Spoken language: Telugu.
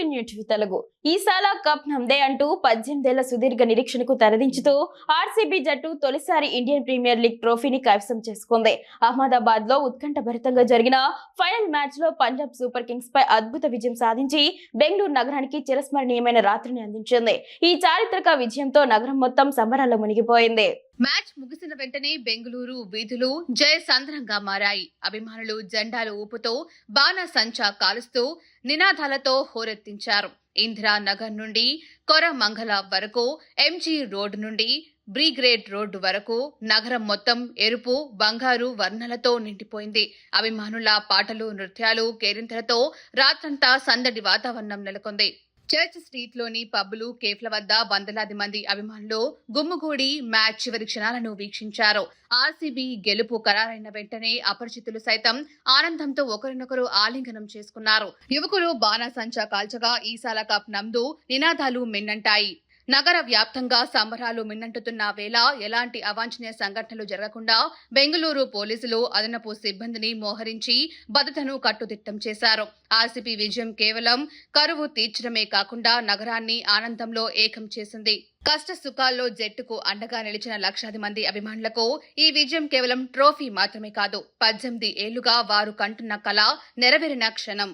యూనిట్ తెలుగు. ఈసాల కప్ నమ్దే అంటూ పద్దెనిమిదేళ్ళ సుదీర్ఘ నిరీక్షణకు తెరదించుతూ ఆర్సీబీ జట్టు తొలిసారి ఇండియన్ ప్రీమియర్ లీగ్ ట్రోఫీని కైవసం చేసుకుంది. అహ్మదాబాద్లో ఉత్కంఠభరితంగా జరిగిన ఫైనల్ మ్యాచ్లో పంజాబ్ సూపర్ కింగ్స్ పై అద్భుత విజయం సాధించి బెంగళూరు నగరానికి చిరస్మరణీయమైన రాత్రిని అందించింది. ఈ చారిత్రక విజయంతో నగరం మొత్తం సంబరాల్లో మునిగిపోయింది. మ్యాచ్ ముగిసిన వెంటనే బెంగళూరు వీధులు జయసంద్రంగా మారాయి. అభిమానులు జెండాలు ఊపుతో బాణ సంచా కాలుస్తూ నినాదాలతో హోరెత్తించారు. ఇందిరా నగర్ నుండి కొరమంగళ వరకు ఎంజీ రోడ్ నుండి బ్రిగ్రేడ్ రోడ్డు వరకు నగరం మొత్తం ఎరుపు బంగారు వర్ణాలతో నిండిపోయింది. అభిమానుల పాటలు నృత్యాలు కేరింతలతో రాత్రంతా సందడి వాతావరణం నెలకొంది. చర్చ్ స్ట్రీట్లోని పబ్బులు కేఫ్ల వద్ద వందలాది మంది అభిమానులు గుమ్ముగూడి మ్యాచ్ చివరి క్షణాలను వీక్షించారు. ఆర్సీబీ గెలుపు ఖరారైన వెంటనే అపరిచితులు సైతం ఆనందంతో ఒకరినొకరు ఆలింగనం చేసుకున్నారు. యువకులు బాణాసంచా కాల్చగా ఈసాల కప్ నందు నినాదాలు మిన్నంటాయి. నగర వ్యాప్తంగా సంబరాలు మిన్నంటుతున్న వేళ ఎలాంటి అవాంఛనీయ సంఘటనలు జరగకుండా బెంగళూరు పోలీసులు అదనపు సిబ్బందిని మోహరించి భద్రతను కట్టుదిట్టం చేశారు. ఆర్సీపీ విజయం కేవలం కరువు తీర్చడమే కాకుండా నగరాన్ని ఆనందంలో ఏకం చేసింది. కష్ట సుఖాల్లో జట్టుకు అండగా నిలిచిన లక్షాది మంది అభిమానులకు ఈ విజయం కేవలం ట్రోఫీ మాత్రమే కాదు పద్దెనిమిది ఏళ్ళుగా వారు కంటున్న కళ నెరవేరిన క్షణం.